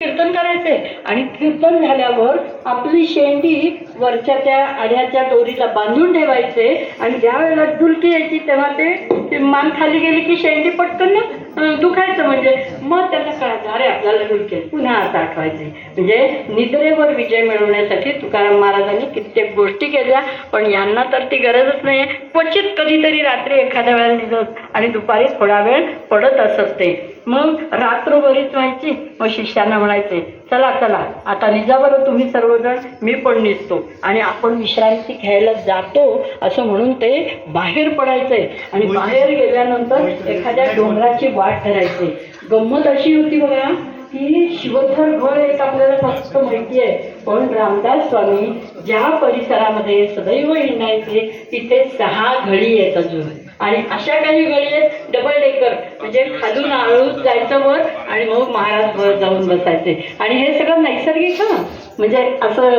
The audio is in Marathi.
कीर्तन करायचे आणि कीर्तन झाल्यावर आपली शेंडी वरच्या त्या आड्याच्या दोरीला बांधून ठेवायचे. आणि ज्या वेळेला डुलकी यायची तेव्हा ते मान खाली गेली की शेंडी पटकन दुखायचं म्हणजे. मग त्याला कळायचं अरे आहे. पुन्हा आता आठवायचे. म्हणजे निद्रेवर विजय मिळवण्यासाठी तुकाराम महाराजांनी कित्येक गोष्टी केल्या पण यांना तर ती गरजच नाही क्वचित कधीतरी रात्री एखाद्या वेळेला निघत आणि दुपारी थोडा वेळ पडत असत. ते मग रात्र बरीच व्हायची मग शिष्यांना म्हणायचे चला चला आता निजा बरं तुम्ही सर्वजण मी पण निघतो आणि आपण विश्रांती घ्यायला जातो असं म्हणून ते बाहेर पडायचे. आणि बाहेर गेल्यानंतर एखाद्या डोंगराची वाट धरायचे. गंमत अशी होती बघा की शिवथर घर एक आपल्याला फक्त माहिती आहे. पण रामदास स्वामी ज्या परिसरामध्ये सदैव हिंडायचे तिथे सहा घडी आहेत अजून. आणि अशा काही गळी आहेत डबल डेकर म्हणजे खालून आळूत जायचं वर आणि मग महाराज वर जाऊन बसायचे. आणि हे सगळं नैसर्गिक हं? म्हणजे असं